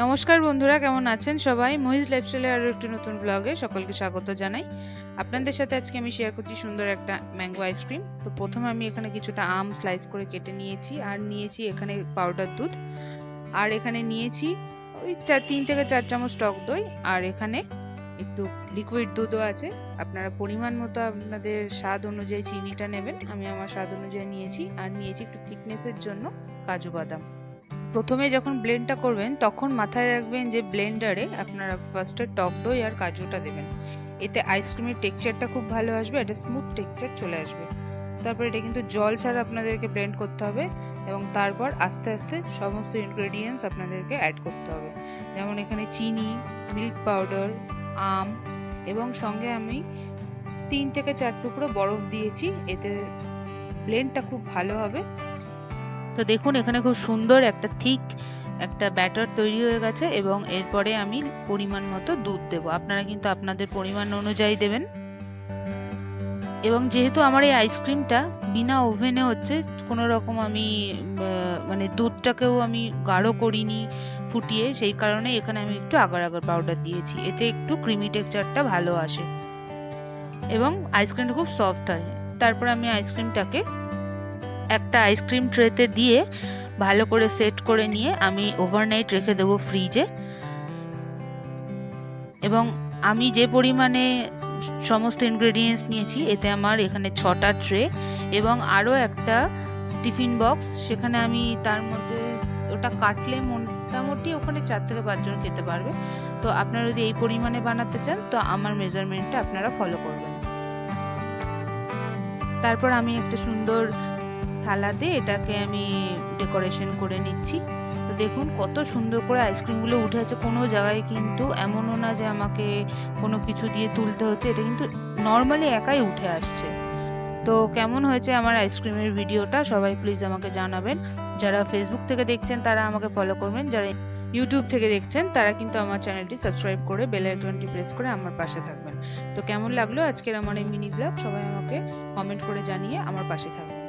নমস্কার বন্ধুরা, কেমন আছেন সবাই? মহিজ লাইফস্টাইলের আরও একটি নতুন ব্লগে সকলকে স্বাগত জানাই। আপনাদের সাথে আজকে আমি শেয়ার করছি সুন্দর একটা ম্যাঙ্গো আইসক্রিম তো প্রথমে আমি এখানে কিছুটা আম স্লাইস করে কেটে নিয়েছি আর নিয়েছি এখানে পাউডার দুধ। আর এখানে নিয়েছি ওই চার তিন থেকে চার চামচ টক দই। আর এখানে একটু লিকুইড দুধও আছে। আপনারা পরিমাণ মতো আপনাদের স্বাদ অনুযায়ী চিনিটা নেবেন। আমি আমার স্বাদ অনুযায়ী নিয়েছি। আর নিয়েছি একটু থিকনেসের জন্য কাজু বাদাম। প্রথমে যখন ব্লেন্ডটা করবেন, তখন মাথায় রাখবেন যে ব্লেন্ডারে আপনারা ফার্স্টে টক দই আর কাজুটা দেবেন। এতে আইসক্রিমের টেক্সচারটা খুব ভালো আসবে এটা স্মুথ টেক্সচার চলে আসবে। তারপর এটা কিন্তু জল ছাড়া আপনাদেরকে ব্লেন্ড করতে হবে এবং তারপর আস্তে আস্তে সমস্ত ইনগ্রেডিয়েন্টস আপনাদেরকে অ্যাড করতে হবে। যেমন এখানে চিনি মিল্ক পাউডার আম এবং সঙ্গে আমি তিন থেকে চার টুকরো বরফ দিয়েছি, এতে ব্লেন্ডটা খুব ভালো হবে। তো দেখুন, এখানে খুব সুন্দর একটা থিক একটা ব্যাটার তৈরি হয়ে গেছে এবং এরপরে আমি পরিমাণ মতো দুধ দেবো। আপনারা কিন্তু আপনাদের পরিমাণ অনুযায়ী দেবেন। এবং যেহেতু আমার এই আইসক্রিমটা বিনা ওভেনে হচ্ছে, কোনো রকম আমি মানে দুধটাকেও আমি গাঢ় করিনি ফুটিয়ে, সেই কারণে এখানে আমি একটু আগার আগার পাউডার দিয়েছি। এতে একটু ক্রিমি টেক্সচারটা ভালো আসে। এবং আইসক্রিমটা খুব সফট হয়। তারপর আমি আইসক্রিমটাকে একটা আইসক্রিম ট্রেতে দিয়ে ভালো করে সেট করে নিয়ে আমি ওভারনাইট রেখে দেবো ফ্রিজে এবং আমি যে পরিমাণে সমস্ত ইনগ্রেডিয়েন্টস নিয়েছি, এতে আমার এখানে ছটা ট্রে এবং আরও একটা টিফিন বক্স সেখানে আমি তার মধ্যে ওটা কাটলে মোটামুটি ওখানে চার থেকে পাঁচজন খেতে পারবে। তো আপনারা যদি এই পরিমাণে বানাতে চান, তো আমার মেজারমেন্টটা আপনারা ফলো করবেন। তারপর আমি একটা সুন্দর থালাতে এটাকে আমি ডেকোরেশন করে নিচ্ছি। তো দেখুন কত সুন্দর করে আইসক্রিমগুলো উঠে আছে। কোনো জায়গায় কিন্তু এমনও না যে আমাকে কোনো কিছু দিয়ে তুলতে হচ্ছে। এটা কিন্তু নর্মালি একাই উঠে আসছে। তো কেমন হয়েছে আমার আইসক্রিমের ভিডিওটা? সবাই প্লিজ আমাকে জানাবেন। যারা ফেসবুক থেকে দেখছেন, তারা আমাকে ফলো করবেন। যারা ইউটিউব থেকে দেখছেন, তারা কিন্তু আমার চ্যানেলটি সাবস্ক্রাইব করে বেল আইকনটি প্রেস করে আমার পাশে থাকবেন। তো কেমন লাগল আজকের আমার এই মিনি ব্লগ সবাই আমাকে কমেন্ট করে জানিয়ে আমার পাশে থাকবেন।